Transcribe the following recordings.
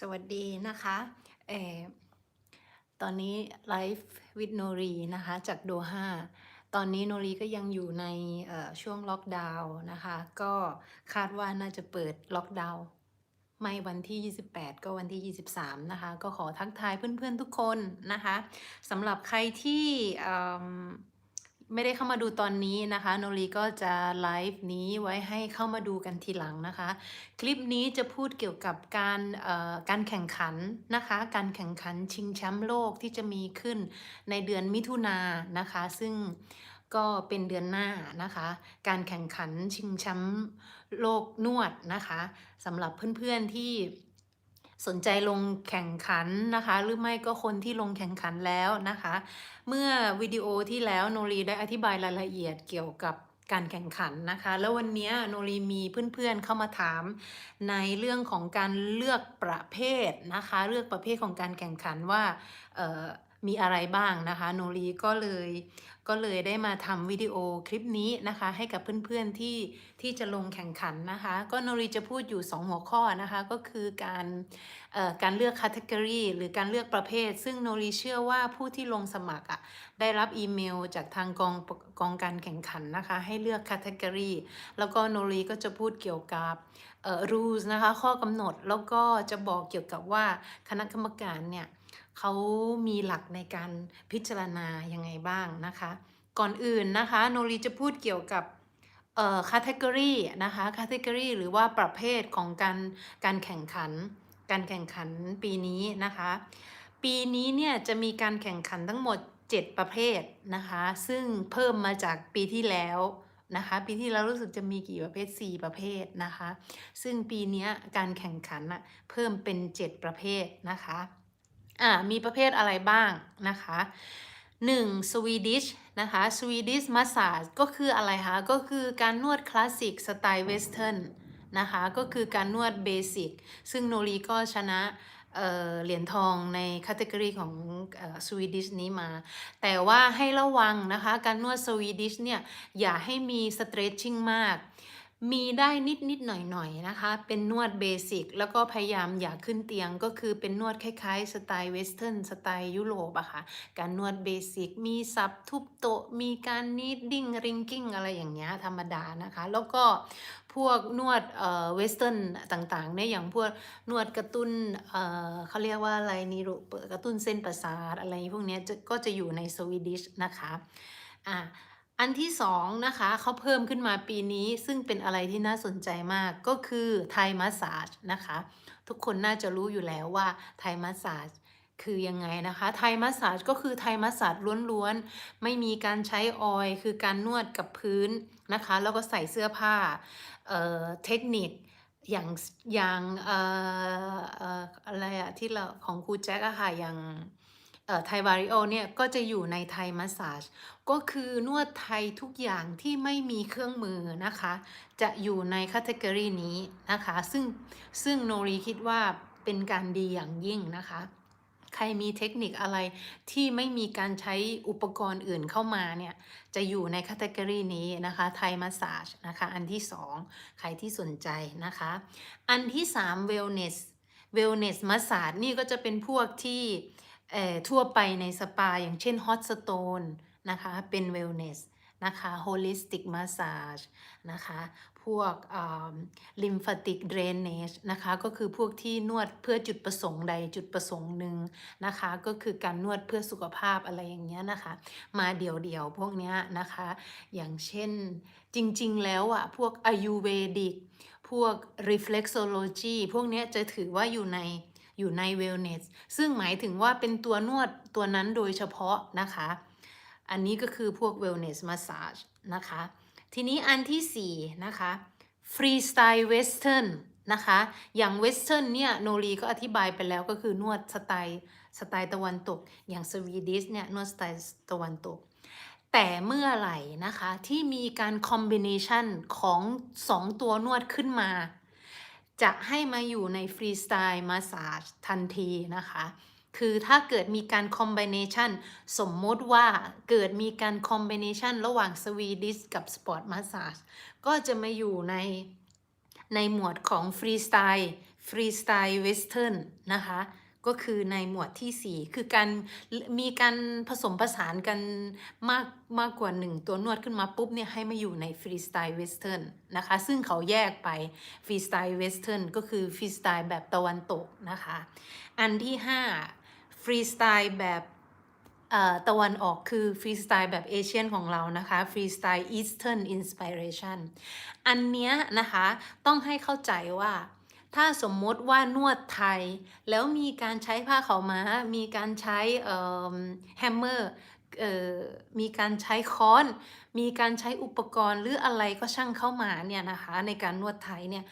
สวัสดีนะคะเออตอนนี้ไลฟ์วิดโนรีนะคะจากโดฮาตอนนี้โนรีก็ยังอยู่ในช่วงล็อกดาวน์นะคะ ก็คาดว่าน่าจะเปิดล็อกดาวน์ไม่วันที่ 28 ก็วันที่ 23 นะคะ ก็ขอทักทายเพื่อนๆทุกคนนะคะสำหรับใครที่ ไม่ได้เข้ามาดูตอนนี้นะคะ โนรีก็จะไลฟ์นี้ไว้ให้เข้ามาดูกันทีหลังนะคะ คลิปนี้จะพูดเกี่ยวกับการการแข่งขันนะคะ การแข่งขันชิงแชมป์โลกที่จะมีขึ้นในเดือนมิถุนานะคะ ซึ่งก็เป็นเดือนหน้านะคะ การแข่งขันชิงแชมป์โลกนวดนะคะสำหรับเพื่อนๆที่ สนใจลงแข่งขันนะคะ หรือไม่ก็คนที่ลงแข่งขันแล้วนะคะ เมื่อวิดีโอที่แล้วโนรีได้อธิบายรายละเอียดเกี่ยวกับการแข่งขันนะคะ แล้ววันนี้โนรีมีเพื่อนๆเข้ามาถามในเรื่องของการเลือกประเภทนะคะ เลือกประเภทของการแข่งขันว่าเมีอะไรบ้างนะคะโนรีก็เลยก็เลยได้มาทำวิดีโอคลิปนี้นะคะ ให้กับเพื่อนๆที่ที่จะลงแข่งขันนะคะ ก็โนรีจะพูดอยู่ 2 หัวข้อนะคะ ก็คือการเอ่อการเลือกคัตเกอรี่หรือการเลือกประเภท ซึ่งโนรีเชื่อว่าผู้ที่ลงสมัครอะได้รับอีเมลจากทางกองกองการแข่งขันนะคะ ให้เลือกคัตเกอรี่แล้วก็โนรีก็จะพูดเกี่ยวกับเอ่อ rules นะคะข้อกำหนดแล้วก็จะบอกเกี่ยวกับว่าคณะกรรมการเนี่ย เขามีหลักในการพิจารณายังไงบ้างนะคะ ก่อนอื่นนะคะโนรีจะพูดเกี่ยวกับเอ่อ category นะคะ category หรือว่าประเภทของการการแข่งขัน การแข่งขันปีนี้นะคะ ปีนี้เนี่ยจะมีการแข่งขันทั้งหมด 7 ประเภทนะคะ ซึ่งเพิ่มมาจากปีที่แล้วนะคะปีที่แล้วรู้สึกจะมีกี่ประเภท 4 ประเภทนะคะ ซึ่งปีนี้การแข่งขันอะเพิ่มเป็น 7 ประเภทนะคะ อ่ามีประเภทอะไรบ้างนะคะ 1. Swedish นะคะ Swedish Massage ก็คืออะไรคะก็คือการนวดคลาสสิกสไตล์เวสเทิร์นนะคะก็คือการนวดเบสิกซึ่งโนรีก็ชนะเเหรียญทองในคัตเกอรีของสวีดิชนี้มา แต่ว่าให้ระวังนะคะ การนวดสวีดิชเนี่ย อย่าให้มีสเตรชชิ่งมาก มีได้นิดนิดหน่อยหน่อยๆนะคะ เป็นนวดเบสิกแล้วก็พยายามอย่าขึ้นเตียงก็คือเป็นนวดคล้ายๆ สไตล์เวสเทิร์นสไตล์ยุโรปอะค่ะ การนวดเบสิกมีสับทุบโตะมีการนีดดิ้งริงกิ้งอะไรอย่างเงี้ยธรรมดานะคะ แล้วก็พวกนวดเอ่อเวสเทิร์นต่างๆเนี่ยอย่างพวกนวดกระตุ้นเอ่อเขาเรียกว่าอะไรนิโรกระตุ้นเส้นประสาทอะไรพวกเนี้ยก็จะอยู่ในสวีดิชนะคะอะ อันที่สองนะคะเขาเพิ่มขึ้นมาปีนี้ซึ่งเป็นอะไรที่น่าสนใจมากก็คือไทยมัสซาจนะคะ ทุกคนน่าจะรู้อยู่แล้วว่าไทยมัสซาจคือยังไงนะคะไทยมัสซาจก็คือไทยมัสซาจล้วนๆ ไม่มีการใช้ออยคือการนวดกับพื้นนะคะ แล้วก็ใส่เสื้อผ้าเอ่อเทคนิคอย่างอย่างเอ่ออะไรอะที่เราของครูแจ็คอะค่ะอย่าง ไทยวาริโอเนี่ยก็จะอยู่ในไทยมัสซาจก็คือนวดไทยทุกอย่างที่ไม่มีเครื่องมือนะคะ จะอยู่ในคัตเกอรีนี้นะคะ ซึ่งซึ่งโนรีคิดว่าเป็นการดีอย่างยิ่งนะคะ ใครมีเทคนิคอะไรที่ไม่มีการใช้อุปกรณ์อื่นเข้ามาเนี่ย จะอยู่ในคัตเกอรีนี้นะคะไทยมัสซาจนะคะ อันที่สองใครที่สนใจนะคะ อันที่สาม wellness wellness massage นี่ก็จะเป็นพวกที่ ทั่วไปในสปาอย่างเช่น hot stone นะคะเป็น wellness นะคะ holistic massage นะคะพวกอ่า lymphatic drainage นะคะก็คือพวกที่นวดเพื่อจุดประสงค์ใดจุดประสงค์หนึ่งนะคะก็คือการนวดเพื่อสุขภาพอะไรอย่างเงี้ยนะคะมาเดี่ยวๆพวกเนี้ยนะคะอย่างเช่นจริงๆแล้วอะพวก Ayurvedic พวก reflexology พวกเนี้ยจะถือว่าอยู่ใน อยู่ใน wellness ซึ่งหมายถึงว่าเป็นตัวนวดตัวนั้นโดยเฉพาะนะคะ อันนี้ก็คือพวก wellness massage นะคะ ทีนี้อันที่ 4 นะคะ freestyle western นะคะ อย่าง western เนี่ยโนรีก็อธิบายไปแล้วก็คือนวดสไตล์สไตล์ตะวันตก อย่างสวีดิชเนี่ยนวดสไตล์ตะวันตก แต่เมื่อไหร่นะคะที่มีการคอมบิเนชันของ 2 ตัวนวดขึ้นมา จะให้มาอยู่ในฟรีสไตล์มาสาจทันทีนะคะ คือถ้าเกิดมีการคอมบิเนชันสมมติว่าเกิดมีการคอมบิเนชันระหว่างสวีดิสกับสปอร์ตมาสาจก็จะมาอยู่ในในหมวดของฟรีสไตล์ฟรีสไตล์เวสเทิร์นนะคะ ก็คือในหมวดที่ 4 คือการมีการผสมผสานกันมากมากกว่า 1 ตัวนวดขึ้นมาปุ๊บเนี่ยให้มาอยู่ในฟรีสไตล์เวสเทิร์นนะคะซึ่งเขาแยกไปฟรีสไตล์เวสเทิร์นก็คือฟรีสไตล์แบบตะวันตกนะคะอันที่ 5 ฟรีสไตล์แบบตะวันออกคือฟรีสไตล์แบบเอเชียนของเรานะคะฟรีสไตล์อีสเทิร์นอินสปิเรชันอันเนี้ยนะคะต้องให้เข้าใจว่า ถ้าสมมติว่านวดไทย แล้วมีการใช้ผ้าขาวม้า มีการใช้แฮมเมอร์มีการใช้ค้อน มีการใช้อุปกรณ์หรืออะไรก็ช่างเข้ามาเนี่ยนะคะในการนวดไทยเนี่ย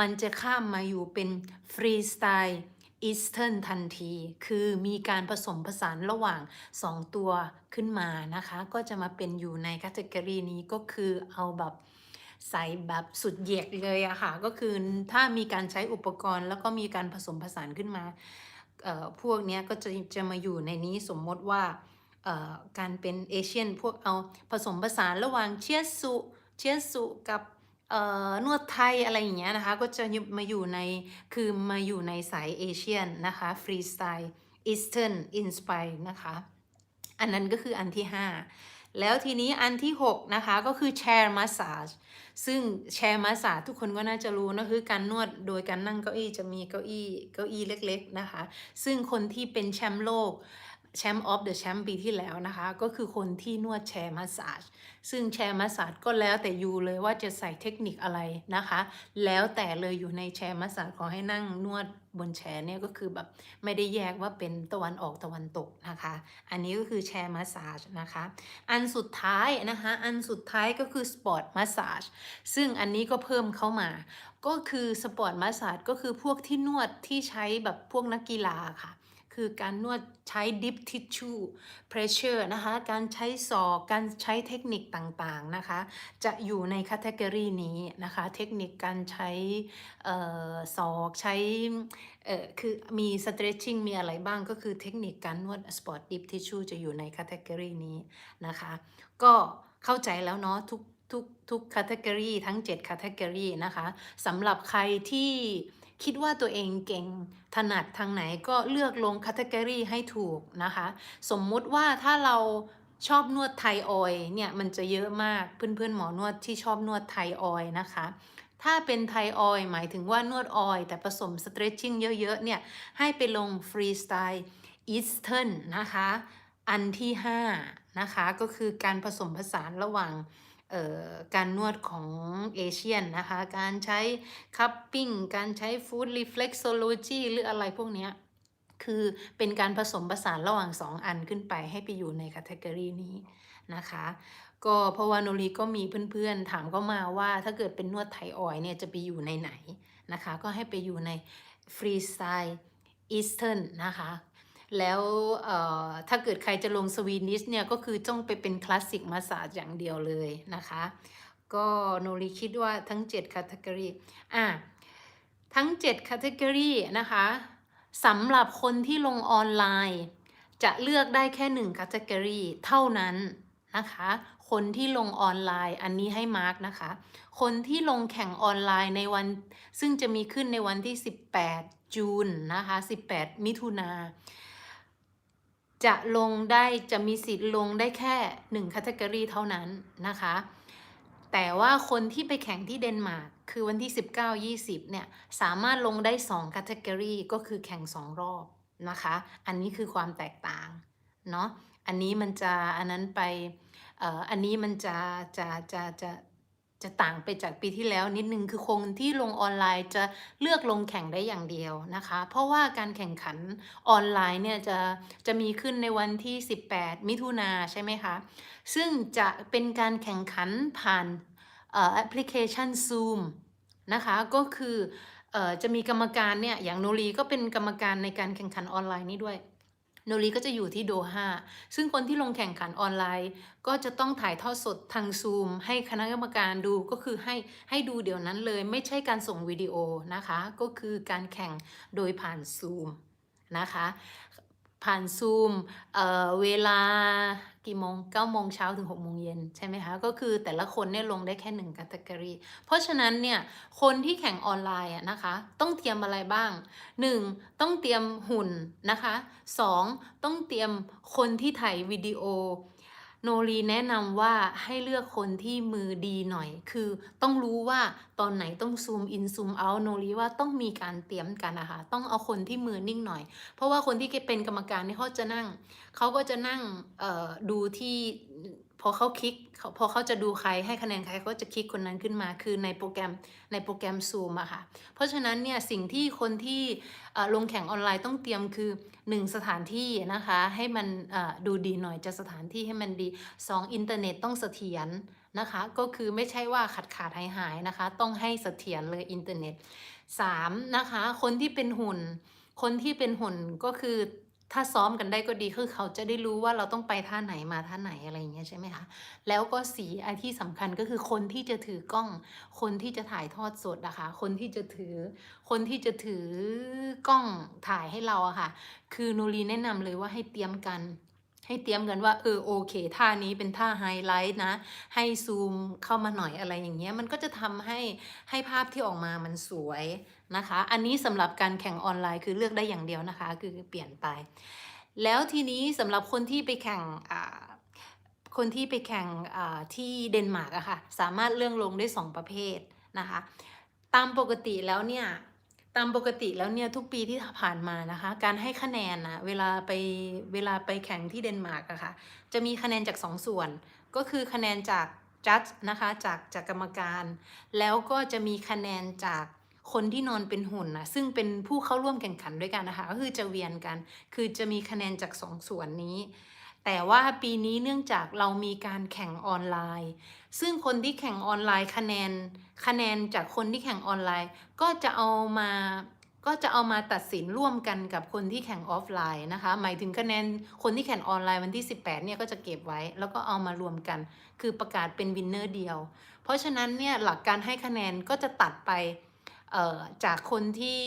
มันจะข้ามมาอยู่เป็นฟรีสไตล์อีสเทิร์นทันที คือมีการผสมผสานระหว่าง 2 ตัวขึ้นมานะคะ ก็จะมาเป็นอยู่ในคัตเกอรีนี้ก็คือเอาแบบ ใส่แบบสุดเหยียดเลยอะค่ะ ก็คือถ้ามีการใช้อุปกรณ์ แล้วก็มีการผสมผสานขึ้นมาพวกนี้ก็จะจะมาอยู่ในนี้สมมติว่าการเป็นเอเชียนพวกเอาผสมผสานระหว่างเชียสุเชียสุกับนวดไทยอะไรอย่างเงี้ยนะคะ ก็จะมาอยู่ในคือมาอยู่ในสายเอเชียนนะคะฟรีสไตล์อีสเทิร์นอินสไปายนะคะ อันนั้นก็คืออันที่ 5 แล้วทีนี้อันที่ 6 นะคะ ก็คือแชร์มาสซาจซึ่งแชร์มาสซาจทุกคนก็น่าจะรู้นะคือการนวดโดยการนั่งเก้าอี้จะมีเก้าอี้เก้าอี้เล็ก ๆ นะคะ ซึ่งคนที่เป็นแชมป์โลก แชมป์ออฟเดอะแชมป์ปีที่แล้วนะคะ ก็คือคนที่นวดแชร์มาสซาจซึ่งแชร์มาสซาจก็แล้วแต่ยูเลยว่าจะใส่เทคนิคอะไรนะคะ แล้วแต่เลยอยู่ในแชร์มาสซาจขอให้นั่งนวดบนแชร์เนี่ยก็คือแบบไม่ได้แยกว่าเป็นตะวันออกตะวันตกนะคะ อันนี้ก็คือแชร์มาสซาจนะคะ อันสุดท้ายนะคะ อันสุดท้ายก็คือสปอร์ตมาสซาจซึ่งอันนี้ก็เพิ่มเข้ามา ก็คือสปอร์ตมาสซาจก็คือพวกที่นวดที่ใช้แบบพวกนักกีฬาค่ะ คือการนวดใช้ deep tissue pressure นะคะ การใช้ศอก การใช้เทคนิคต่างๆนะคะ จะอยู่ในคัตเกอรีนี้นะคะ เทคนิคการใช้ศอกใช้คือมี stretching มีอะไรบ้างก็คือเทคนิคการนวด sport deep tissue จะอยู่ในคัตเกอรีนี้นะคะ ก็เข้าใจแล้วเนาะทุกทุกทุกคัตเกอรีทั้ง7คัตเกอรีนะคะสำหรับใครที่ คิดว่าตัวเองเก่งถนัดทางไหนก็เลือกลงคัตเกอรี่ให้ถูกนะคะ สมมุติว่าถ้าเราชอบนวดไทยออยเนี่ยมันจะเยอะมากเพื่อนๆหมอนวดที่ชอบนวดไทยออยนะคะ ถ้าเป็นไทยออยหมายถึงว่านวดออยแต่ผสมสเตรชชิ่งเยอะๆเนี่ยให้ไปลงฟรีสไตล์อีสเทิร์นนะคะ อันที่ 5 นะคะ ก็คือการผสมผสานระหว่าง การนวดของเอเชียนนะคะ การใช้คัพปิ้ง การใช้ฟู้ดรีเฟล็กโซโลจีหรืออะไรพวกนี้คือเป็นการผสมผสานระหว่าง 2 อันขึ้นไปให้ไปอยู่ในคัตเกอรีนี้นะคะ ก็เพราะว่าโนรีก็มีเพื่อนๆ ถามก็มาว่าถ้าเกิดเป็นนวดไทยออยเนี่ยจะไปอยู่ในไหนนะคะ ก็ให้ไปอยู่ในฟรีสไตล์อีสเทิร์นนะคะ แล้วถ้าเกิดใครจะลงสวีนิสเนี่ยก็คือต้องไปเป็นคลาสสิกมาสาจอย่างเดียวเลยนะคะ ก็โนรีคิดว่าทั้ง7 category อะทั้ง7 category นะคะสำหรับคนที่ลงออนไลน์ จะเลือกได้แค่1 category เท่านั้นนะคะ คนที่ลงออนไลน์อันนี้ให้มาร์กนะคะ คนที่ลงแข่งออนไลน์ในวัน ซึ่งจะมีขึ้นในวันที่ 18 จูนนะคะ 18 มิถุนา จะลงได้จะมีสิทธิ์ลงได้แค่1คัตเกอรีเท่านั้นนะคะ แต่ว่าคนที่ไปแข่งที่เดนมาร์กคือวันที่ 19-20 เนี่ย สามารถลงได้2คัตเกอรีก็คือแข่ง 2 รอบนะคะ อันนี้คือความแตกต่างเนาะ อันนี้มันจะอันนั้นไปอันนี้มันจะจะจะจะ จะต่างไปจากปีที่แล้วนิดนึงคือคงที่ลงออนไลน์จะเลือกลงแข่งได้อย่างเดียวนะคะ เพราะว่าการแข่งขันออนไลน์เนี่ยจะจะมีขึ้นในวันที่ 18 มิถุนาใช่ไหมคะ ซึ่งจะเป็นการแข่งขันผ่านแอปพลิเคชัน Zoom นะคะก็คืออจะมีกรรมการเนี่ยอย่างโนรีก็เป็นกรรมการในการแข่งขันออนไลน์นี้ด้วย โนรีก็จะอยู่ที่โดฮาซึ่งคนที่ลงแข่งขันออนไลน์ ก็จะต้องถ่ายทอดสดทางซูม ให้คณะกรรมการดูก็คือให้ให้ดูเดี๋ยวนั้นเลย ไม่ใช่การส่งวิดีโอนะคะ ก็คือการแข่งโดยผ่านซูมนะคะ ผ่านซูมเออเวลากี่โมง9โมงเช้าถึง6โมงเย็นใช่ไหมคะ ก็คือแต่ละคนเนี่ยลงได้แค่1 c a t e g o r y เพราะฉะนั้นเนี่ยคนที่แข่งออนไลน์อะนะคะ ต้องเตรียมอะไรบ้าง 1. ต้องเตรียมหุ่นนะคะ 2. ต้องเตรียมคนที่ถ่ายวิดีโอ โนรีแนะนำว่าให้เลือกคนที่มือดีหน่อย คือต้องรู้ว่าตอนไหนต้องซูมอินซูมเอาโนรีว่าต้องมีการเตรียมกันนะคะต้องเอาคนที่มือนิ่งหน่อย เพราะว่าคนที่เป็นกรรมการนี่เขาจะนั่งเขาก็จะนั่งดูที่ พอเขาคลิกพอเขาจะดูใครให้คะแนนใครเขาจะคลิกคนนั้นขึ้นมาคือในโปรแกรมในโปรแกรมซูมอะค่ะ เพราะฉะนั้นเนี่ยสิ่งที่คนที่ลงแข่งออนไลน์ต้องเตรียมคือ 1 สถานที่นะคะให้มันดูดีหน่อยจะสถานที่ให้มันดี 2 อินเทอร์เน็ตต้องเสถียรนะคะก็คือไม่ใช่ว่าขาดขาดหายหายนะคะ ต้องให้เสถียรเลยอินเทอร์เน็ต 3. นะคะคนที่เป็นหุ่น คนที่เป็นหุ่นก็คือ ถ้าซ้อมกันได้ก็ดีคือเขาจะได้รู้ว่าเราต้องไปท่าไหนมาท่าไหนอะไรอย่างเงี้ยใช่ไหมคะแล้วก็สีไอที่สำคัญก็คือคนที่จะถือกล้อง คนที่จะถ่ายทอดสดนะคะคนที่จะถือ คนที่จะถือกล้องถ่ายให้เราอะค่ะ คือนูรีแนะนำเลยว่าให้เตรียมกันให้เตรียมกันว่าเออโอเคท่านี้เป็นท่าไฮไลท์นะ ให้ซูมเข้ามาหน่อยอะไรอย่างเงี้ยมันก็จะทำให้ให้ภาพที่ออกมามันสวย นะคะ อันนี้สำหรับการแข่งออนไลน์คือเลือกได้อย่างเดียวนะคะ คือเปลี่ยนไป แล้วทีนี้สำหรับคนที่ไปแข่งคนที่ไปแข่งที่เดนมาร์กอะค่ะสามารถเลื่องลงได้ 2 ประเภทนะคะ ตามปกติแล้วเนี่ยตามปกติแล้วเนี่ยทุกปีที่ผ่านมานะคะ การให้คะแนนนะเวลาไปเวลาไปแข่งที่เดนมาร์กอะค่ะจะมีคะแนนจาก2ส่วน ก็คือคะแนนจากจัดนะคะจากจากกรรมการ แล้วก็จะมีคะแนนจาก คนที่นอนเป็นหุ่นนะซึ่งเป็นผู้เข้าร่วมแข่งขันด้วยกันนะคะก็คือจะเวียนกัน คือจะมีคะแนนจากสองส่วนนี้ แต่ว่าปีนี้เนื่องจากเรามีการแข่งออนไลน์ ซึ่งคนที่แข่งออนไลน์คะแนนคะแนนจากคนที่แข่งออนไลน์ ก็จะเอามาก็จะเอามาตัดสินร่วมกันกับคนที่แข่งออฟไลน์นะคะ หมายถึงคะแนนคนที่แข่งออนไลน์วันที่ 18เนี่ยก็จะเก็บไว้ แล้วก็เอามารวมกัน คือประกาศเป็นวินเนอร์เดียว เพราะฉะนั้นเนี่ยหลักการให้คะแนนก็จะตัดไป จากคนที่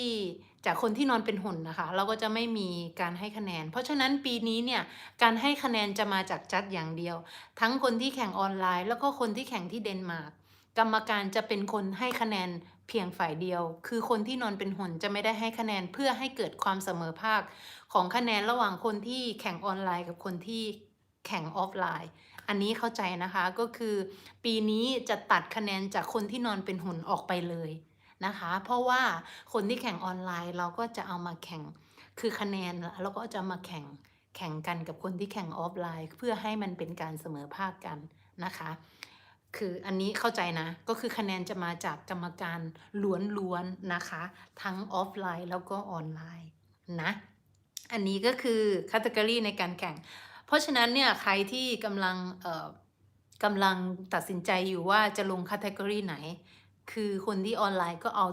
จากคนที่นอนเป็นหุ่นนะคะ เราก็จะไม่มีการให้คะแนน เพราะฉะนั้นปีนี้เนี่ยการให้คะแนนจะมาจากจัดอย่างเดียว ทั้งคนที่แข่งออนไลน์ แล้วก็คนที่แข่งที่เดนมาร์กกรรมการจะเป็นคนให้คะแนนเพียงฝ่ายเดียว คือคนที่นอนเป็นหุ่นจะไม่ได้ให้คะแนนเพื่อให้เกิดความเสมอภาค ของคะแนนระหว่างคนที่แข่งออนไลน์กับคนที่แข่งออฟไลน์ อันนี้เข้าใจนะคะก็คือ ปีนี้จะตัดคะแนนจากคนที่นอนเป็นหุ่นออกไปเลย นะคะ เพราะว่าคนที่แข่งออนไลน์เราก็จะเอามาแข่งคือคะแนนแล้วก็จะมาแข่งแข่งกันกับคนที่แข่งออฟไลน์ เพื่อให้มันเป็นการเสมอภาคกันนะคะ คืออันนี้เข้าใจนะ ก็คือคะแนนจะมาจากกรรมการล้วนๆนะคะ ทั้งออฟไลน์แล้วก็ออนไลน์นะ อันนี้ก็คือคัตเกอรี่ในการแข่ง เพราะฉะนั้นเนี่ยใครที่กำลังกำลังตัดสินใจอยู่ว่าจะลงคัตเกอรี่ไหน คือคนที่ออนไลน์ก็เอา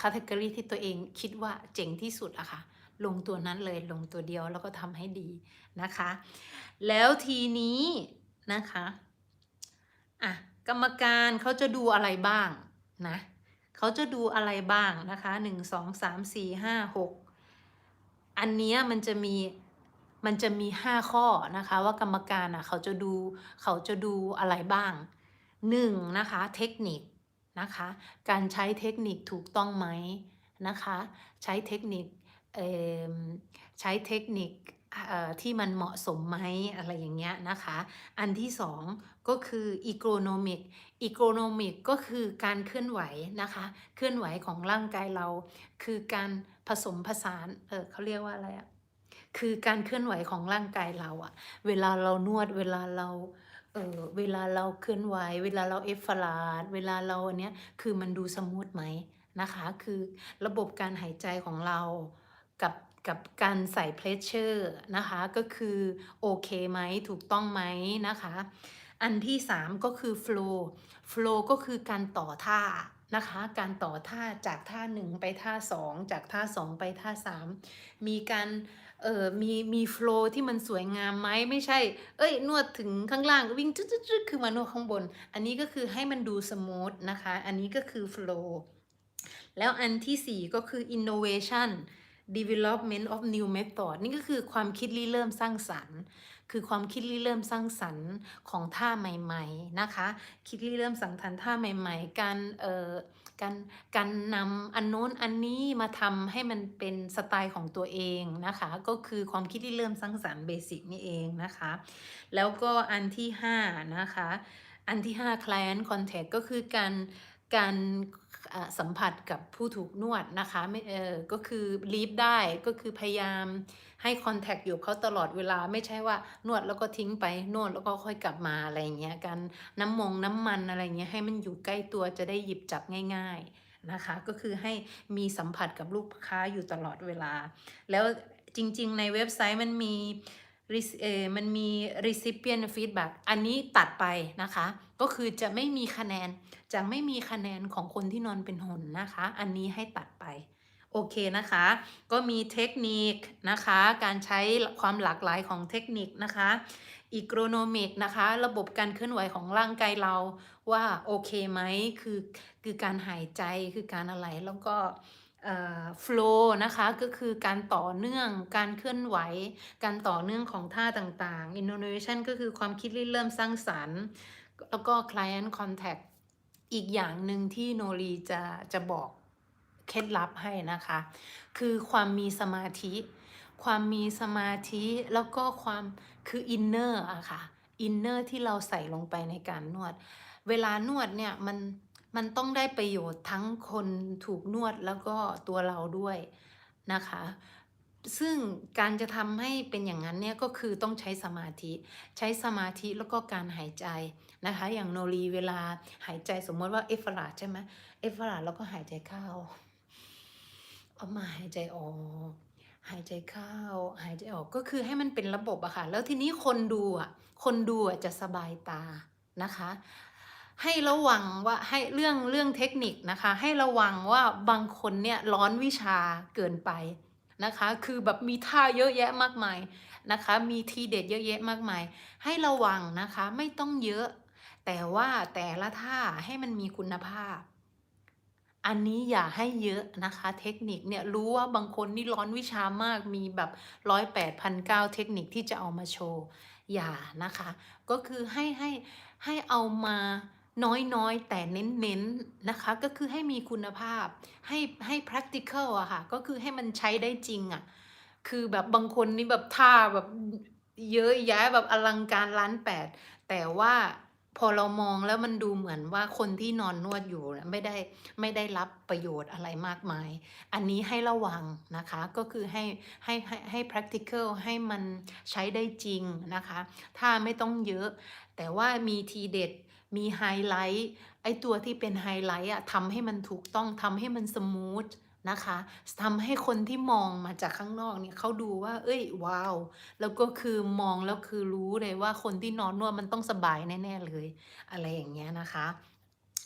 คัตกรีที่ตัวเองคิดว่าเจ๋งที่สุดอะค่ะ ลงตัวนั้นเลยลงตัวเดียวแล้วก็ทำให้ดีนะคะ แล้วทีนี้นะคะอะกรรมการเขาจะดูอะไรบ้างนะเขาจะดูอะไรบ้างนะคะหนึ่งสองสามสี่ห้าหกอันนี้มันจะมีมันจะมีห้าข้อนะคะ ว่ากรรมการอะเขาจะดูเขาจะดูอะไรบ้างหนึ่งนะคะเทคนิค นะคะ การใช้เทคนิคถูกต้องไหมนะคะ ใช้เทคนิคใช้เทคนิคที่มันเหมาะสมไหมอะไรอย่างเงี้ยนะคะ อันที่สองก็คืออีโกโนมิกอีโกโนมิกก็คือการเคลื่อนไหวนะคะ เคลื่อนไหวของร่างกายเรา คือการผสมผสานเออเขาเรียกว่าอะไรอะคือการเคลื่อนไหวของร่างกายเราอะเวลาเรานวดเวลาเรา เออเวลาเราเคลื่อนไหว เวลาเราเอฟฟลาดเวลาเราอันเนี้ยคือมันดูสมูทไหมนะคะ คือระบบการหายใจของเรากับกับการใส่เพลชเชอร์นะคะ ก็คือโอเคไหมถูกต้องไหมนะคะ อันที่ 3 ก็คือ flow flow ก็คือการต่อท่านะคะ การต่อท่าจากท่า 1 ไปท่า 2 จากท่า 2 ไปท่า 3 มีการ เออมีมีโฟล์ที่มันสวยงามไหมไม่ใช่ เอ้ย นวดถึงข้างล่างวิ่งจุดๆคือมานวดข้างบน อันนี้ก็คือให้มันดูสมูทนะคะ อันนี้ก็คือโฟล์แล้วอันที่ 4 ก็คือ innovation development of new method นี่ก็คือความคิดริเริ่มสร้างสรรค์ คือความคิดริเริ่มสร้างสรรค์ของท่าใหม่ ๆ นะคะ คิดริเริ่มสังสรรค์ท่าใหม่ ๆ การเอ่อ การการนำอันโน้นอันนี้มาทำให้มันเป็นสไตล์ของตัวเองนะคะ ก็คือความคิดที่เริ่มสร้างสรรค์เบสิกนี่เองนะคะ แล้วก็อันที่5นะคะ อันที่5 client contact ก็คือการการ สัมผัสกับผู้ถูกนวดนะคะไม่เออก็คือ leave ได้ก็คือพยายามให้ contact อยู่เขาตลอดเวลาไม่ใช่ว่านวดแล้วก็ทิ้งไปนวดแล้วก็ค่อยกลับมาอะไรเงี้ยการน้ำมงน้ำมันอะไรเงี้ยให้มันอยู่ใกล้ตัวจะได้หยิบจับง่าย ๆนะคะ ก็คือให้มีสัมผัสกับลูกค้าอยู่ตลอดเวลา แล้วจริง ๆ ในเว็บไซต์มันมี เออมันมี recipient feedback อันนี้ตัดไปนะคะ ก็คือจะไม่มีคะแนน จะไม่มีคะแนนของคนที่นอนเป็นหนนะคะ อันนี้ให้ตัดไป โอเคนะคะ ก็มีเทคนิคนะคะ การใช้ความหลากหลายของเทคนิคนะคะอีโกรโนมิกนะคะ ระบบการเคลื่อนไหวของร่างกายเราว่าโอเคไหมคือคือการหายใจคือการอะไรแล้วก็ โฟล์นะคะก็คือการต่อเนื่องการเคลื่อนไหว การต่อเนื่องของท่าต่างๆ innovation ก็คือความคิดริเริ่มสร้างสรรค์ แล้วก็ client contact อีกอย่างหนึ่งที่โนรีจะจะบอกเคล็ดลับให้นะคะ คือความมีสมาธิ ความมีสมาธิแล้วก็ความคืออินเนอร์อะค่ะอินเนอร์ที่เราใส่ลงไปในการนวด เวลานวดเนี่ยมัน มันต้องได้ประโยชน์ทั้งคนถูกนวดแล้วก็ตัวเราด้วยนะคะ ซึ่งการจะทำให้เป็นอย่างนั้นเนี่ยก็คือต้องใช้สมาธิ ใช้สมาธิแล้วก็การหายใจนะคะ อย่างโนรีเวลาหายใจสมมติว่าเอฟฟราใช่ไหมเอฟฟราแล้วก็หายใจเข้าเอามาหายใจออก หายใจเข้า หายใจออกก็คือให้มันเป็นระบบอะค่ะ แล้วทีนี้คนดูอะคนดูอะจะสบายตานะคะ ให้ระวังว่าให้เรื่องเรื่องเทคนิคนะคะ ให้ระวังว่าบางคนเนี่ยร้อนวิชาเกินไปนะคะ คือแบบมีท่าเยอะแยะมากมายนะคะ มีทีเด็ดเยอะแยะมากมาย ให้ระวังนะคะไม่ต้องเยอะ แต่ว่าแต่ละท่าให้มันมีคุณภาพ อันนี้อย่าให้เยอะนะคะ เทคนิคเนี่ยรู้ว่าบางคนนี่ร้อนวิชามากมีแบบร้อยแปดพันเก้าเทคนิคที่จะเอามาโชว์อย่านะคะ ก็คือให้ให้ให้เอามา น้อยๆ แต่เน้นๆนะคะ ก็คือให้มีคุณภาพ ให้ให้ practical อะค่ะ ก็คือให้มันใช้ได้จริงอะคือแบบบางคนนี่แบบท่าแบบเยอะแยะแบบอลังการล้านแปด แต่ว่าพอเรามองแล้วมันดูเหมือนว่าคนที่นอนนวดอยู่น่ะไม่ได้ไม่ได้รับประโยชน์อะไรมากมาย อันนี้ให้ระวังนะคะ ก็คือให้ให้ให้ให้ practical ให้มันใช้ได้จริงนะคะ ถ้าไม่ต้องเยอะ แต่ว่ามีทีเด็ด มีไฮไลท์ไอตัวที่เป็นไฮไลท์อะทำให้มันถูกต้องทำให้มันสมูทนะคะทำให้คนที่มองมาจากข้างนอกเนี่ยเขาดูว่า เอ้ย ว้าว แล้วก็คือมองแล้วคือรู้เลยว่าคนที่นอนนวดมันต้องสบายแน่ ๆ เลย อะไรอย่างเงี้ยนะคะ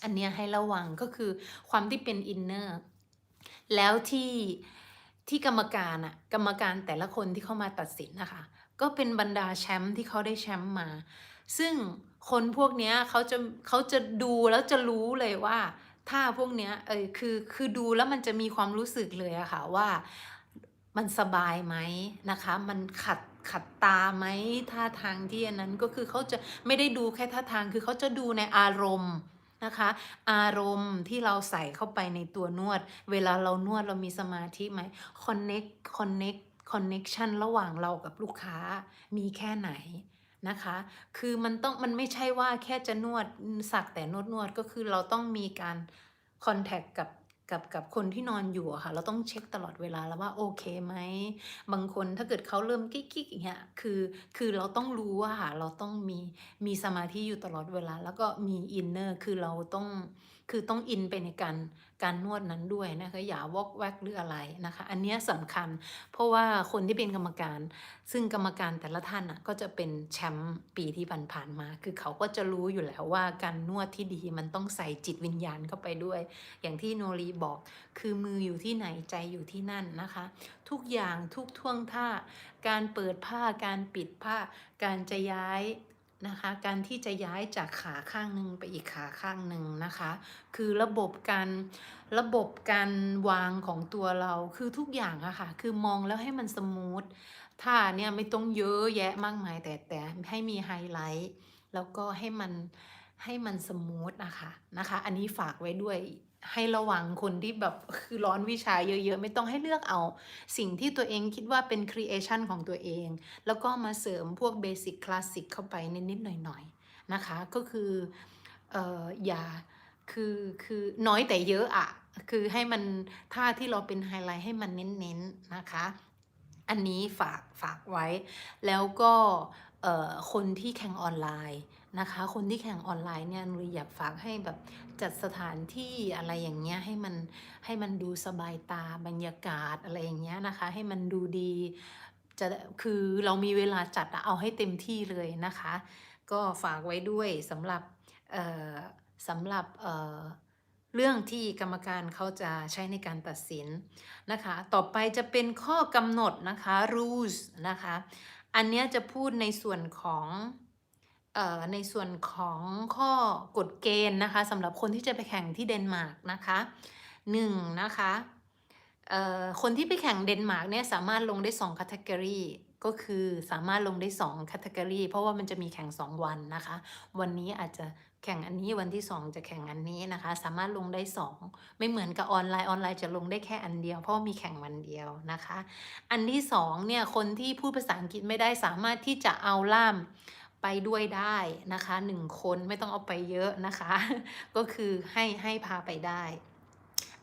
อันเนี้ยให้ระวังก็คือความที่เป็นอินเนอร์แล้วที่ที่กรรมการอะกรรมการแต่ละคนที่เข้ามาตัดสินนะคะ ก็เป็นบรรดาแชมป์ที่เขาได้แชมป์มา ซึ่ง คนพวกเนี้ยเขาจะเขาจะดูแล้วจะรู้เลยว่าท่าพวกเนี้ยเออคือคือดูแล้วมันจะมีความรู้สึกเลยอะค่ะว่ามันสบายไหมนะคะ มันขัดขัดตาไหมท่าทางที่อันนั้นก็คือเขาจะไม่ได้ดูแค่ท่าทางคือเขาจะดูในอารมณ์นะคะ อารมณ์ที่เราใส่เข้าไปในตัวนวด เวลาเรานวดเรามีสมาธิไหม connect connect connection ระหว่างเรากับลูกค้ามีแค่ไหน นะคะ คือมันต้องมันไม่ใช่ว่าแค่จะนวดสักแต่นวดนวดก็คือเราต้องมีการคอนแทคกับกับกับคนที่นอนอยู่อะค่ะ เราต้องเช็คตลอดเวลาแล้วว่าโอเคไหม บางคนถ้าเกิดเขาเริ่มกิ๊กกิ๊กอย่างเงี้ยคือคือเราต้องรู้ว่าเราต้องมีมีสมาธิอยู่ตลอดเวลา แล้วก็มีอินเนอร์คือเราต้องคือต้องอินไปในการการนวดนั้นด้วยนะคะอย่าวอกแวกหรืออะไรนะคะ อันนี้ยสำคัญ เพราะว่าคนที่เป็นกรรมการ ซึ่งกรรมการแต่ละท่านอะก็จะเป็นแชมป์ปีที่ผ่านๆมา คือเขาก็จะรู้อยู่แล้วว่าการนวดที่ดีมันต้องใส่จิตวิญญาณเข้าไปด้วย อย่างที่โนรีบอก คือมืออยู่ที่ไหนใจอยู่ที่นั่นนะคะ ทุกอย่างทุกท่วงท่า การเปิดผ้าการปิดผ้า การจะย้าย นะคะ การที่จะย้ายจากขาข้างหนึ่งไปอีกขาข้างหนึ่งนะคะ คือระบบการระบบการวางของตัวเราคือทุกอย่างอะค่ะ คือมองแล้วให้มันสมูทท่าเนี่ยไม่ต้องเยอะแยะมากมายแต่แต่ให้มีไฮไลท์แล้วก็ให้มันให้มันสมูทนะคะนะคะ อันนี้ฝากไว้ด้วย ให้ระวังคนที่แบบคือร้อนวิชาเยอะๆ ไม่ต้องให้เลือกเอา สิ่งที่ตัวเองคิดว่าเป็นครีเอชันของตัวเอง แล้วก็มาเสริมพวกเบสิกคลาสสิกเข้าไปนิดๆหน่อยๆนะคะ ก็คือเอ่ออย่าคือคือน้อยแต่เยอะอะคือให้มันท่าที่เราเป็นไฮไลท์ให้มันเน้นๆนะคะ อันนี้ฝากฝากไว้ แล้วก็คนที่แข่งออนไลน์ นะคะ คนที่แข่งออนไลน์เนี่ยหนูอยากฝากให้แบบจัดสถานที่อะไรอย่างเงี้ยให้มันให้มันดูสบายตาบรรยากาศอะไรอย่างเงี้ยนะคะ ให้มันดูดีจะคือเรามีเวลาจัดเอาให้เต็มที่เลยนะคะ ก็ฝากไว้ด้วยสำหรับสำหรับเเรื่องที่กรรมการเขาจะใช้ในการตัดสินนะคะ ต่อไปจะเป็นข้อกำหนดนะคะ rules นะคะ อันเนี้ยจะพูดในส่วนของ ในส่วนของข้อกฎเกณฑ์นะคะสำหรับคนที่จะไปแข่งที่เดนมาร์กนะคะหนึ่งนะคะคนที่ไปแข่งเดนมาร์กเนี่ยสามารถลงได้2 category ก็คือสามารถลงได้2 category เพราะว่ามันจะมีแข่ง 2 วันนะคะ วันนี้อาจจะแข่งอันนี้วันที่ 2 จะแข่งอันนี้นะคะ สามารถลงได้ 2 ไม่เหมือนกับออนไลน์ออนไลน์จะลงได้แค่อันเดียว เพราะมีแข่งวันเดียวนะคะ อันที่สองเนี่ยคนที่พูดภาษาอังกฤษไม่ได้สามารถที่จะเอาล่าม ไปด้วยได้นะคะหนึ่งคนไม่ต้องเอาไปเยอะนะคะ ก็คือให้ให้พาไปได้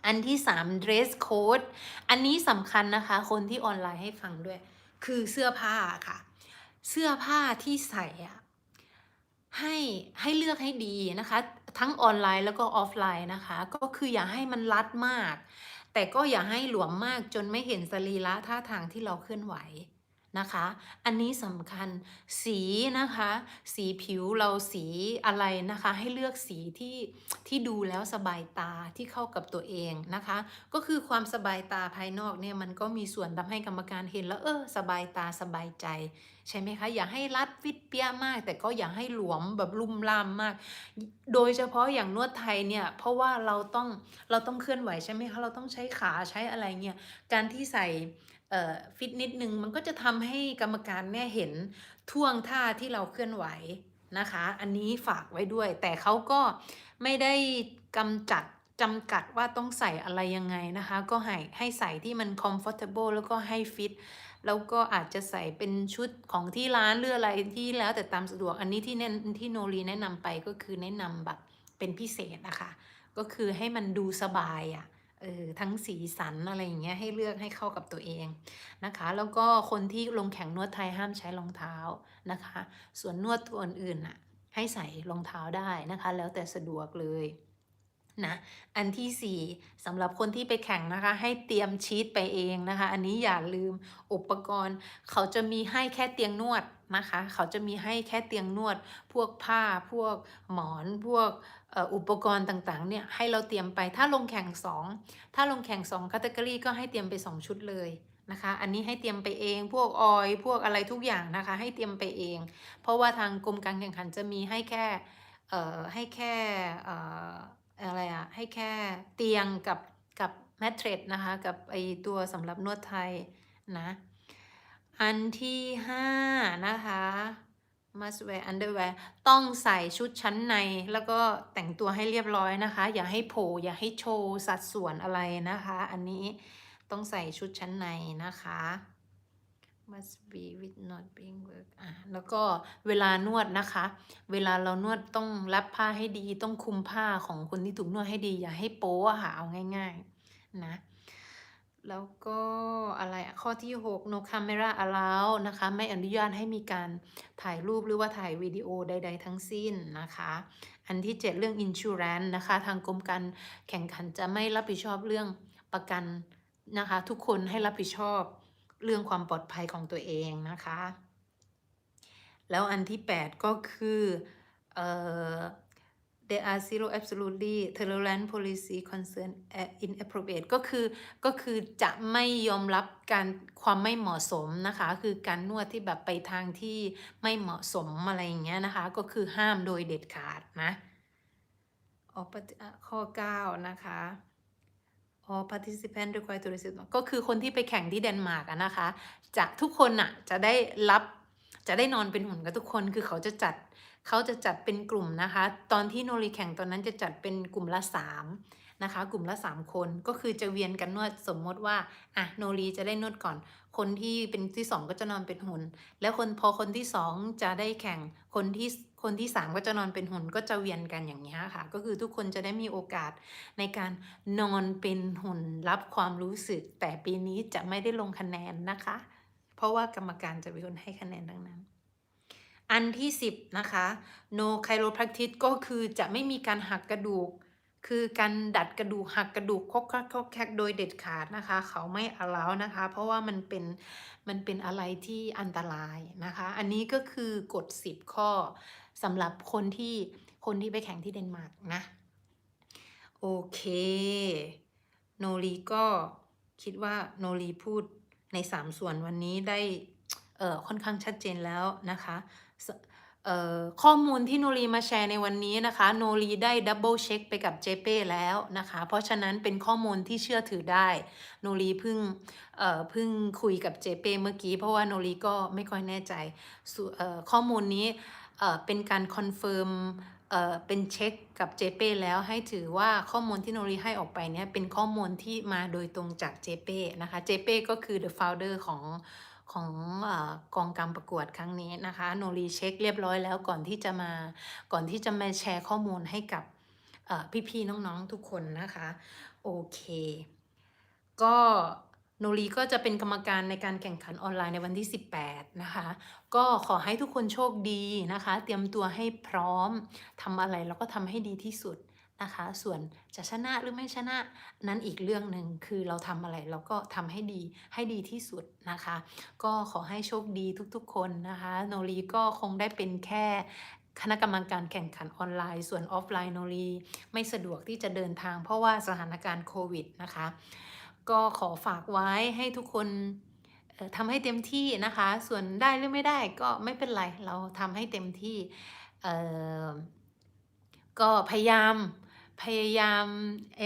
อันที่สาม dress code อันนี้สำคัญนะคะ คนที่ออนไลน์ให้ฟังด้วย คือเสื้อผ้าค่ะ เสื้อผ้าที่ใส่อะให้ให้เลือกให้ดีนะคะ ทั้งออนไลน์แล้วก็ออฟไลน์นะคะ ก็คืออย่าให้มันรัดมาก แต่ก็อย่าให้หลวมมากจนไม่เห็นสรีระท่าทางที่เราเคลื่อนไหว นะคะ อันนี้สำคัญสีนะคะ สีผิวเราสีอะไรนะคะ ให้เลือกสีที่ที่ดูแล้วสบายตาที่เข้ากับตัวเองนะคะ ก็คือความสบายตาภายนอกเนี่ยมันก็มีส่วนทำให้กรรมการเห็นแล้วเออสบายตาสบายใจ ใช่ไหมคะ อย่าให้รัดฟิตเปี้ยมาก แต่ก็อย่าให้หลวมแบบลุ่มล่ามมาก โดยเฉพาะอย่างนวดไทยเนี่ย เพราะว่าเราต้องเราต้องเคลื่อนไหวใช่ไหมคะ เราต้องใช้ขาใช้อะไรเงี้ยการที่ใส่ฟิตนิดนึงมันก็จะทำให้กรรมการเนี่ยเห็นท่วงท่าที่เราเคลื่อนไหวนะคะ อันนี้ฝากไว้ด้วย แต่เขาก็ไม่ได้กำจัดจำกัดว่าต้องใส่อะไรยังไงนะคะ ก็ให้ให้ใส่ที่มัน comfortable แล้วก็ให้ฟิต แล้วก็อาจจะใส่เป็นชุดของที่ร้านหรืออะไรที่แล้วแต่ตามสะดวกอันนี้ที่แนะที่โนรีแนะนำไปก็คือแนะนำแบบเป็นพิเศษนะคะก็คือให้มันดูสบายอะ่ะเออทั้งสีสันอะไรอย่างเงี้ยให้เลือกให้เข้ากับตัวเองนะคะ แล้วก็คนที่ลงแข่งนวดไทยห้ามใช้รองเท้านะคะ ส่วนนวดตัวอื่นๆน่ะให้ใส่รองเท้าได้นะคะ แล้วแต่สะดวกเลย นะอันที่ 4สำหรับคนที่ไปแข่งนะคะ ให้เตรียมชีตไปเองนะคะ อันนี้อย่าลืมอุปกรณ์ เขาจะมีให้แค่เตียงนวดนะคะ เขาจะมีให้แค่เตียงนวด พวกผ้าพวกหมอนพวกอุปกรณ์ต่างๆเนี่ยให้เราเตรียมไปถ้าลงแข่ง 2 ถ้าลงแข่ง2คัตเกอรี่ก็ให้เตรียมไป 2 ชุดเลยนะคะ อันนี้ให้เตรียมไปเอง พวกออย พวกอะไรทุกอย่างนะคะ ให้เตรียมไปเอง เพราะว่าทางกรมการแข่งขันจะมีให้แค่ให้แค่ อะไรอะให้แค่เตียงกับกับแมทเทรสนะคะ กับไอตัวสำหรับนวดไทยนะ อันที่5นะคะ must wear underwear ต้องใส่ชุดชั้นใน แล้วก็แต่งตัวให้เรียบร้อยนะคะ อย่าให้โผล่อย่าให้โชว์สัดส่วนอะไรนะคะ อันนี้ต้องใส่ชุดชั้นในนะคะ must be with not being work อะแล้วก็เวลานวดนะคะ เวลาเรานวดต้องรับผ้าให้ดี ต้องคุมผ้าของคนที่ถูกนวดให้ดี อย่าให้โป๊ะค่ะเอาง่าย ๆ นะ แล้วก็อะไรอะข้อที่ 6 no camera allow นะคะ ไม่อนุญาตให้มีการถ่ายรูปหรือว่าถ่ายวิดีโอใด ๆ ทั้งสิ้นนะคะ อันที่ 7 เรื่อง insurance นะคะ ทางกรมการแข่งขันจะไม่รับผิดชอบเรื่องประกันนะคะ ทุกคนให้รับผิดชอบ เรื่องความปลอดภัยของตัวเองนะคะ แล้วอันที่ 8 ก็คือเอ่อ there are zero absolutely tolerant policy concern inappropriate ก็คือก็คือจะไม่ยอมรับการความไม่เหมาะสมนะคะ คือการนวดที่แบบไปทางที่ไม่เหมาะสมอะไรอย่างเงี้ยนะคะ ก็คือห้ามโดยเด็ดขาดนะออกปฏิอะข้อ 9 นะคะ all participant required to receive ก็คือคนที่ไปแข่งที่เดนมาร์กอะนะคะจะทุกคนอะจะได้รับจะได้นอนเป็นหุ่นกับทุกคนคือเขาจะจัดเขาจะจัดเป็นกลุ่มนะคะ ตอนที่โนรีแข่งตอนนั้นจะจัดเป็นกลุ่มละ3นะคะ กลุ่มละ 3 คนก็คือจะเวียนกันนวดสมมติว่าอะโนรีจะได้นวดก่อน คนที่เป็นที่ 2 ก็จะนอนเป็นหุ่นแล้วคนพอคนที่ 2 จะได้แข่งคนที่ คนที่ 3 ก็จะนอนเป็นหุ่นก็จะเวียนกันอย่างนี้ค่ะ ก็คือทุกคนจะได้มีโอกาสในการนอนเป็นหุ่นรับความรู้สึก แต่ปีนี้จะไม่ได้ลงคะแนนนะคะ เพราะว่ากรรมการจะเป็นคนให้คะแนนดังนั้น อันที่ 10 นะคะ no chiropractic ก็คือจะไม่มีการหักกระดูก คือการดัดกระดูกหักกระดูกคกคักคกแคกโดยเด็ดขาดนะคะ เขาไม่อลาวนะคะ เพราะว่ามันเป็นมันเป็นอะไรที่อันตรายนะคะ อันนี้ก็คือกฎ10 ข้อ สำหรับคนที่คนที่ไปแข่งที่เดนมาร์กนะ โอเคโนรีก็คิดว่าโนรีพูดใน 3 ส่วนวันนี้ได้เอ่อค่อนข้างชัดเจนแล้วนะคะเอ่อข้อมูลที่โนรีมาแชร์ในวันนี้นะคะโนรีได้ดับเบิลเช็คไปกับเจเป้แล้วนะคะ เพราะฉะนั้นเป็นข้อมูลที่เชื่อถือได้โนรีเพิ่งเอ่อเพิ่งคุยกับเจเป้เมื่อกี้ เพราะว่าโนรีก็ไม่ค่อยแน่ใจข้อมูลนี้ เป็นการคอนเฟิร์มเป็นเช็คกับเจเป้แล้วให้ถือว่าข้อมูลที่โนรีให้ออกไปเนี่ยเป็นข้อมูลที่มาโดยตรงจากเจเป้นะคะเจเป้ก็คือ the founder ของของเออกองการประกวดครั้งนี้นะคะโนรีเช็คเรียบร้อยแล้วก่อนที่จะมาก่อนที่จะมาแชร์ข้อมูลให้กับพี่ๆน้องๆทุกคนนะคะ โอเค ก็ โนรีก็จะเป็นกรรมการในการแข่งขันออนไลน์ในวันที่ 18 นะคะ ก็ขอให้ทุกคนโชคดีนะคะ เตรียมตัวให้พร้อมทำอะไรแล้วก็ทำให้ดีที่สุดนะคะ ส่วนจะชนะหรือไม่ชนะนั้นอีกเรื่องหนึ่งคือเราทำอะไรเราก็ทำให้ดีให้ดีที่สุดนะคะ ก็ขอให้โชคดีทุกๆ คนนะคะ โนรีก็คงได้เป็นแค่คณะกรรมการแข่งขันออนไลน์ ส่วนออฟไลน์โนรีไม่สะดวกที่จะเดินทางเพราะว่าสถานการณ์โควิดนะคะ ก็ขอฝากไว้ให้ทุกคนทำให้เต็มที่นะคะ ส่วนได้หรือไม่ได้ก็ไม่เป็นไร เราทำให้เต็มที่ก็พยายามพยายาม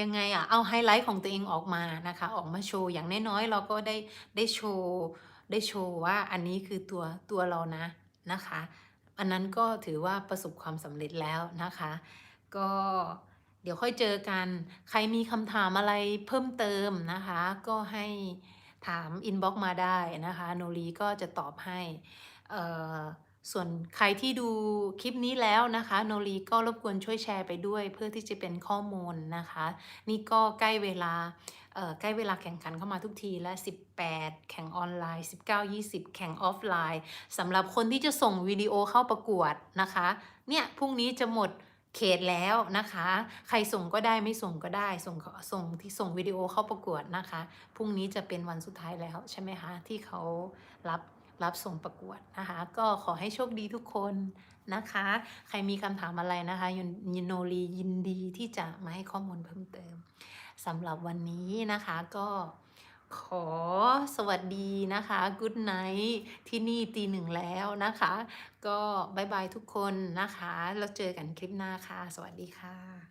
ยังไงอะเอาไฮไลท์ของตัวเองออกมานะคะ ออกมาโชว์อย่างน้อยๆเราก็ได้ได้โชว์ได้โชว์ว่าอันนี้คือตัวตัวเรานะนะคะ อันนั้นก็ถือว่าประสบความสำเร็จแล้วนะคะ ก็ เดี๋ยวค่อยเจอกัน ใครมีคำถามอะไรเพิ่มเติมนะคะ ก็ให้ถามอินบ็อกมาได้นะคะ โนรีก็จะตอบให้ส่วนใครที่ดูคลิปนี้แล้วนะคะ โนรีก็รบกวนช่วยแชร์ไปด้วยเพื่อที่จะเป็นข้อมูลนะคะ นี่ก็ใกล้เวลาใกล้เวลาแข่งขันเข้ามาทุกทีและ 18 แข่งออนไลน์ 19 20 แข่งออฟไลน์สำหรับคนที่จะส่งวิดีโอเข้าประกวดนะคะ เนี่ยพรุ่งนี้จะหมด เขตแล้วนะคะ ใครส่งก็ได้ไม่ส่งก็ได้ ส่งส่งที่ส่งวิดีโอเข้าประกวดนะคะ พรุ่งนี้จะเป็นวันสุดท้ายแล้วใช่ไหมคะ ที่เขารับรับส่งประกวดนะคะ ก็ขอให้โชคดีทุกคนนะคะ ใครมีคำถามอะไรนะคะย,ยินโนรียินดีที่จะมาให้ข้อมูลเพิ่มเติมสำหรับวันนี้นะคะก็ ขอสวัสดีนะคะ Good night ที่นี่ตีหนึ่งแล้วนะคะ ก็บายบายทุกคนนะคะ แล้วเจอกันคลิปหน้าค่ะ สวัสดีค่ะ